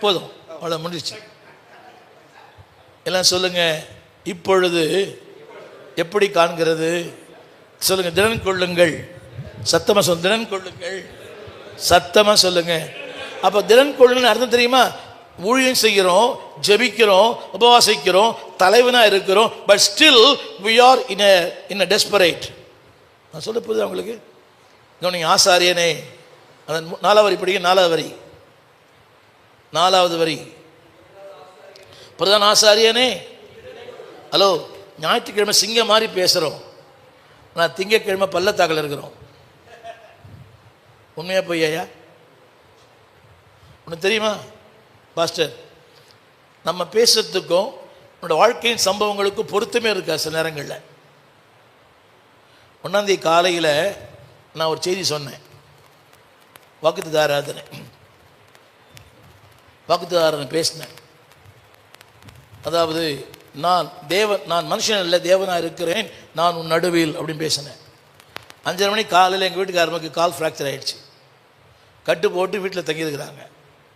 போதும். அவ்வளோ முடிச்சு எல்லாம் சொல்லுங்க இப்பொழுது எப்படி காண்கிறது? சொல்லுங்க திறன் கொள்ளுங்கள். சத்தமா சொல்லுங்க திறன் கொள்ளுங்கள். சத்தமா சொல்லுங்க. அப்ப திறன் கொள்ளுன்னு அர்த்தம் தெரியுமா? ஊழியம் செய்கிறோம் ஜெபிக்கிறோம் உபவாசிக்கிறோம் தலைவனா இருக்கிறோம் but still we are in a in a desperate நான் சொல்ல போகுது உங்களுக்கு? கவனிங்க ஆசாரியனே. அந்த நாலாவது வரி நாலாவது வரி. நாலாவது வரி. பிரதான ஆசாரியனே ஹலோ ஞாயிற்றுக்கிழமை சிங்கம் மாதிரி பேசுகிறோம் நான் திங்கக்கிழமை பள்ளத்தாக்கில் இருக்கிறோம். உண்மையாக பொய்யா உனக்கு தெரியுமா பாஸ்டர்? நம்ம பேசுறதுக்கும் உன்னோட வாழ்க்கையின் சம்பவங்களுக்கும் பொருத்தமே இருக்கா சில நேரங்களில்? ஒன்றாந்தேதி காலையில் நான் ஒரு செய்தி சொன்னேன். வாக்குத்து ஆராதனை பேசினேன் அதாவது நான் தேவன் நான் மனுஷன் இல்லை தேவனாக இருக்கிறேன் நான் உன் நடுவில் அப்படின்னு பேசினேன் அஞ்சரை மணி காலையில் எங்கள் வீட்டுக்காரனுக்கு கால் ஃப்ராக்சர் ஆகிடுச்சு கட்டு போட்டு வீட்டில் தங்கியிருக்கிறாங்க.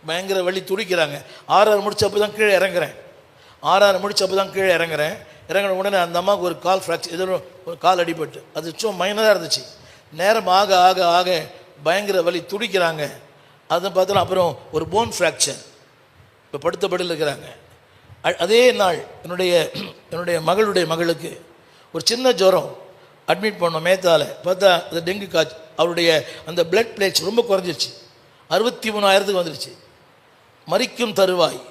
பயங்கர வலி துடிக்கிறாங்க. ஆறாறு முடிச்சப்போ தான் கீழே இறங்குறேன். ஆறாறு முடிச்சப்போ தான் கீழே இறங்குறேன். இறங்கின உடனே அந்த அம்மாவுக்கு ஒரு கால் ஃப்ராக்சர் ஏதோ ஒரு கால் அடிபட்டு. அது சும்மா மைனராக இருந்துச்சு. நேரம் ஆக ஆக ஆக பயங்கர வலி துடிக்கிறாங்க. அதை பார்த்தோன்னா அப்புறம் ஒரு போன் ஃப்ராக்சர் இப்போ படுத்தபடியில் இருக்கிறாங்க. அ- அதே நாள் என்னுடைய என்னுடைய மகளுடைய மகளுக்கு ஒரு சின்ன ஜுரம். அட்மிட் பண்ணோம் மேத்தால். பார்த்தா அந்த டெங்கு காய்ச்சல் அவருடைய அந்த பிளட் பிளேட்ஸ் ரொம்ப குறைஞ்சிருச்சு. அறுபத்தி மூணாயிரத்துக்கு வந்துருச்சு. மறிக்கும் தருவாய்.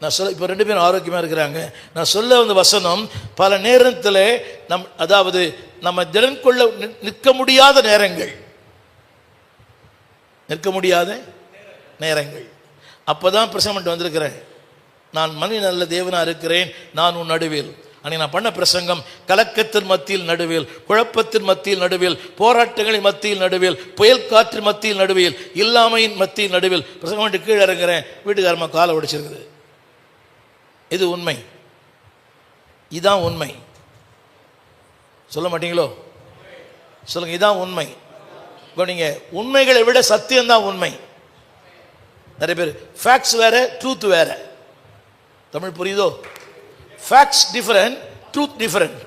நான் சொல்ல இப்போ ரெண்டு பேரும் ஆரோக்கியமாக இருக்கிறாங்க. நான் சொல்ல வந்த வசனம் பல நேரத்தில் நம் அதாவது நம்ம திறன் கொள்ள நிற்க முடியாத நேரங்கள். நிற்க முடியாத நேரங்கள். அப்போ தான் பிரசமெண்ட் வந்திருக்கிறேன். நான் மணி நல்ல தேவனாக இருக்கிறேன் நான் உன் நடுவில். அன்னைக்கு நான் பண்ண பிரசங்கம் கலக்கத்தின் மத்தியில் நடுவில் குழப்பத்தின் மத்தியில் நடுவில் போராட்டங்களின் மத்தியில் நடுவில் புயல் காற்றின் மத்தியில் நடுவில் இல்லாமையின் மத்தியில் நடுவில். பிரசங்கம் பண்ணிட்டு கீழே இறங்குறேன். வீட்டுக்காரமா காலை உடைச்சிருக்குது. இது உண்மை. இதான் உண்மை. சொல்ல மாட்டீங்களோ? சொல்லுங்க இதான் உண்மை. இப்போ நீங்கள் உண்மைகளை விட சத்தியம்தான் உண்மை. நிறைய பேர். ஃபேக்ட்ஸ் வேற ட்ரூத் வேற. தமிழ் புரியுதோ? ஃபேக்ட்ஸ் டிஃபரெண்ட் ட்ரூத் டிஃபரெண்ட்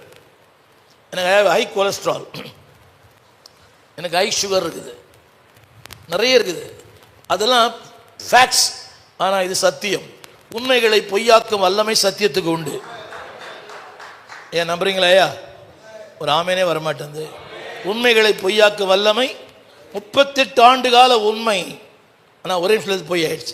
எனக்கு ஹை கொலஸ்ட்ரால் எனக்கு ஹை சுகர் இருக்குது. நிறைய இருக்குது. அதெல்லாம் ஃபேக்ட்ஸ் ஆனால் இது சத்தியம். உண்மைகளை பொய்யாக்கும் வல்லமை சத்தியத்துக்கு உண்டு. ஏன் நம்புறீங்களா ஐயா? ஒரு ஆமேனே வரமாட்டேங்குது. உண்மைகளை பொய்யாக்கும் வல்லமை முப்பத்தெட்டு ஆண்டு கால உண்மை. ஆனால் ஒரே நிமிஷத்தில் போய் ஆயிடுச்சு.